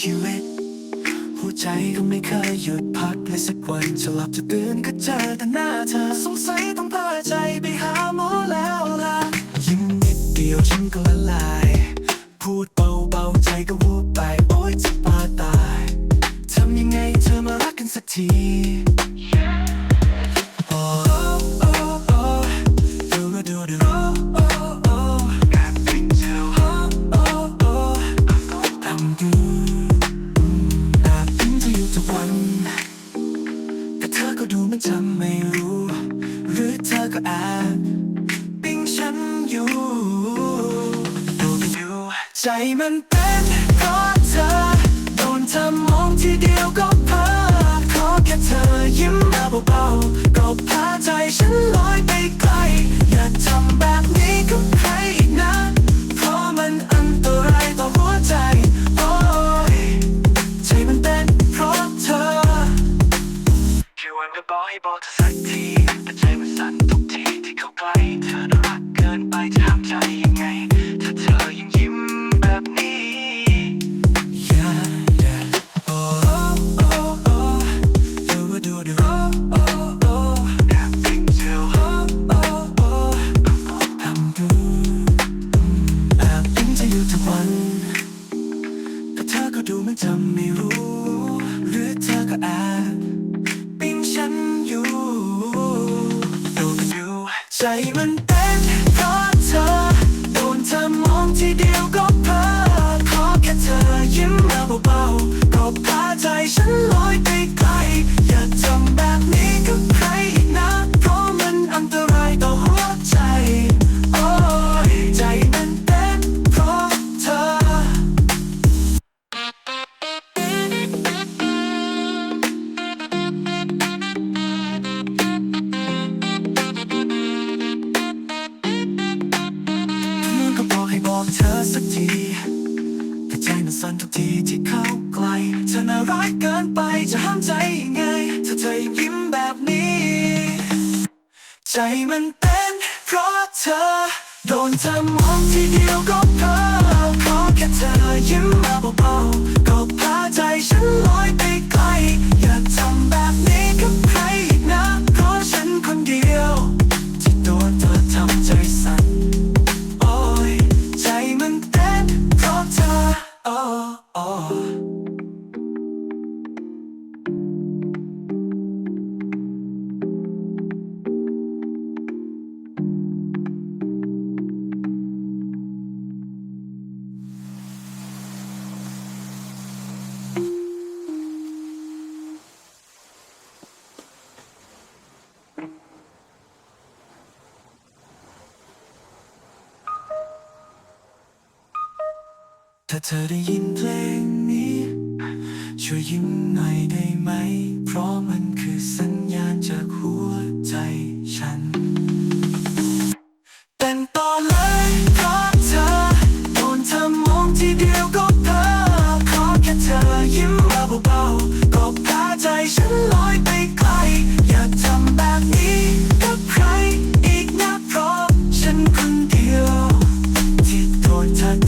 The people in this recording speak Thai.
ชีวิต หัวใจก็ไม่เคยหยุดพักเลยสักวันจะหลับจะตื่นก็เจอแต่หน้าเธอ สงสัยต้องพาใจไปหาหมอแล้วล่ะ ยิ้มนิดเดียวฉันก็ละลาย พูดเบาๆใจก็วูบไป โอ๊ยจะปาตาย ทำยังไงเธอมารักกันสักที แอบปิ้งฉันอยู่ดูไปดูใจมันเป็นเพราะเธอโดนเธอมองทีเดียวก็เพ้อขอแค่เธอยิ้มมาเบาๆก็พาใจฉันลอยไปไกล อย่าทำแบบนี้กับใครอีกนะเพราะมันอันตรายต่อหัวใจโอ้ยใจมันเต้นเพราะเธอแค่วันก็บอกให้บอกเธอสักที ใจยังไง ถ้าเธอยังยิ้มแบบนี้ Yeah, yeah. Oh, oh, oh, oh. Do, do, do. Oh, oh, oh. Nothing to. Oh, oh, oh. I'm good. แอบอิงจะอยู่ทุกวัน แต่เธอก็ดูมันจะไม่รู้ หรือเธอก็แอบปิ้งฉันอยู่ดูกันอยู่ใจมัน สักทีแต่ใจมันสั่นทุกทีที่เข้าใกล้เธอน่ารักเกินไปจะห้ามใจยังไงถ้าเธอยังยิ้มแบบนี้ ใจมันเต้นเพราะเธอ โดนเธอมองทีเดียวก็เพ้อขอแค่เธอยิ้มมาเบาๆ ถ้าเธอได้ยินเพลงนี้ ช่วยยิ้มหน่อยได้ไหม เพราะมันคือสัญญาณจากหัวใจฉันแต่นต่อเลยเพราะเธอโดนเธอมองทีเดียวก็เธอขอแค่เธอยิ้มมาเบาๆก็พาใจฉันลอยไปไกล อย่าทำแบบนี้กับใครอีกนะเพราะฉันคนเดียวที่โดนเธอ